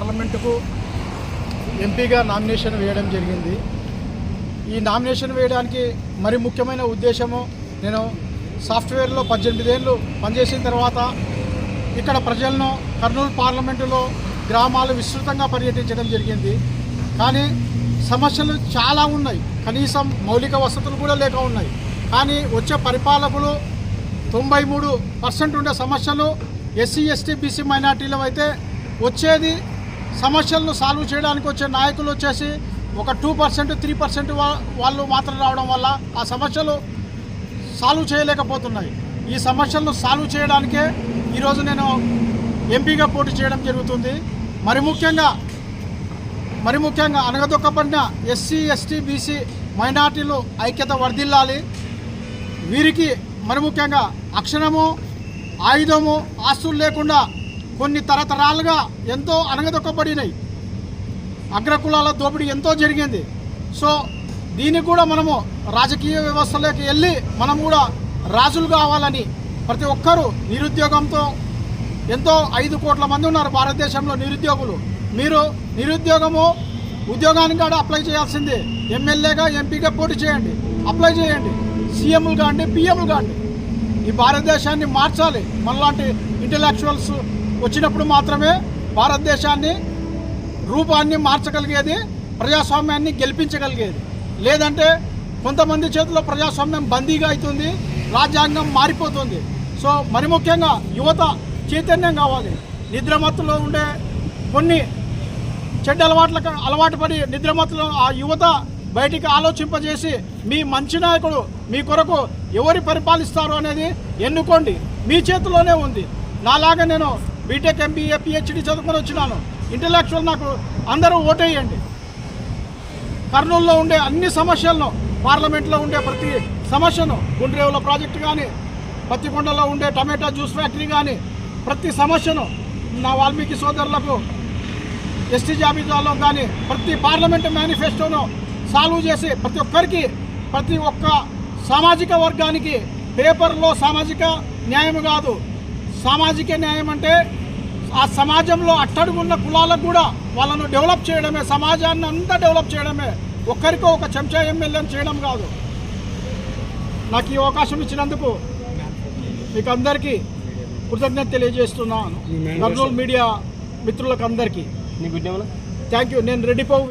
పార్లమెంటుకు ఎంపీగా నామినేషన్ వేయడం జరిగింది. ఈ నామినేషన్ వేయడానికి మరి ముఖ్యమైన ఉద్దేశము నేను సాఫ్ట్వేర్లో పద్దెనిమిది ఏళ్ళు పనిచేసిన తర్వాత ఇక్కడ ప్రజలను కర్నూలు పార్లమెంటులో గ్రామాలు విస్తృతంగా పర్యటించడం జరిగింది. కానీ సమస్యలు చాలా ఉన్నాయి. కనీసం మౌలిక వసతులు కూడా లేక ఉన్నాయి. కానీ వచ్చే పరిపాలకులు తొంభై మూడు పర్సెంట్ ఉండే సమస్యలు ఎస్సీ ఎస్టీ బీసీ మైనార్టీలో అయితే వచ్చేది సమస్యలను సాల్వ్ చేయడానికి వచ్చే నాయకులు వచ్చేసి ఒక టూ పర్సెంట్ త్రీ పర్సెంట్ వాళ్ళు మాత్రం రావడం వల్ల ఆ సమస్యలు సాల్వ్ చేయలేకపోతున్నాయి. ఈ సమస్యలను సాల్వ్ చేయడానికే ఈరోజు నేను ఎంపీగా పోటీ చేయడం జరుగుతుంది. మరి ముఖ్యంగా మరి ముఖ్యంగా అనగదొక్కబడిన ఎస్సీ ఎస్టీ బీసీ మైనార్టీలు ఐక్యత వర్ధిల్లాలి. వీరికి మరి ముఖ్యంగా అక్షరము ఆయుధము ఆస్తులు లేకుండా కొన్ని తరతరాలుగా ఎంతో అనగదొక్కబడినాయి అగ్రకులాల దోపిడీ ఎంతో జరిగింది. సో దీనికి కూడా మనము రాజకీయ వ్యవస్థలోకి వెళ్ళి మనం కూడా రాజులు కావాలని ప్రతి ఒక్కరూ నిరుద్యోగంతో ఎంతో ఐదు కోట్ల మంది ఉన్నారు భారతదేశంలో నిరుద్యోగులు. మీరు నిరుద్యోగము ఉద్యోగానికి కూడా అప్లై చేయాల్సిందే. ఎమ్మెల్యేగా ఎంపీగా పోటీ చేయండి. అప్లై చేయండి. సీఎంలు కాండి పిఎంలు కాండి. ఈ భారతదేశాన్ని మార్చాలి. మనలాంటి ఇంటలెక్చువల్స్ వచ్చినప్పుడు మాత్రమే భారతదేశాన్ని రూపాన్ని మార్చగలిగేది ప్రజాస్వామ్యాన్ని గెలిపించగలిగేది. లేదంటే కొంతమంది చేతిలో ప్రజాస్వామ్యం బందీగా అవుతుంది రాజ్యాంగం మారిపోతుంది. సో మరి ముఖ్యంగా యువత చైతన్యం కావాలి. నిద్రమత్తులో ఉండే కొన్ని చెడ్డ అలవాట్లకు అలవాటు పడి నిద్రమత్తులో ఆ యువత బయటికి ఆలోచింపజేసి మీ మంచి నాయకుడు మీ కొరకు ఎవరి పరిపాలిస్తారు అనేది ఎన్నుకోండి. మీ చేతిలోనే ఉంది. నాలాగా నేను బీటెక్ ఎంబీఏ పిహెచ్డి చదువుకొని వచ్చినాను. ఇంటలెక్చువల్ నాకు అందరూ ఓటేయండి. కర్నూలులో ఉండే అన్ని సమస్యలను పార్లమెంట్లో ఉండే ప్రతి సమస్యను గుండ్రేవుల ప్రాజెక్టు కానీ పత్తికొండలో ఉండే టమాటా జ్యూస్ ఫ్యాక్టరీ కానీ ప్రతి సమస్యను నా వాల్మీకి సోదరులకు ఎస్టీ జాబితాలో కానీ ప్రతి పార్లమెంట్ మేనిఫెస్టోను సాల్వ్ చేసి ప్రతి ఒక్కరికి ప్రతి ఒక్క సామాజిక వర్గానికి పేపర్లో సామాజిక న్యాయం కాదు సామాజిక న్యాయం అంటే ఆ సమాజంలో అట్టడుగున్న కులాలకు కూడా వాళ్ళను డెవలప్ చేయడమే సమాజాన్ని అంతా డెవలప్ చేయడమే. ఒక్కరికో ఒక చెంచా ఎమ్మెల్యేని చేయడం కాదు. నాకు ఈ అవకాశం ఇచ్చినందుకు మీకు అందరికీ కృతజ్ఞత తెలియజేస్తున్నాను. కర్నూలు మీడియా మిత్రులకు అందరికీ. థ్యాంక్ యూ నేను రెడ్డిపోవు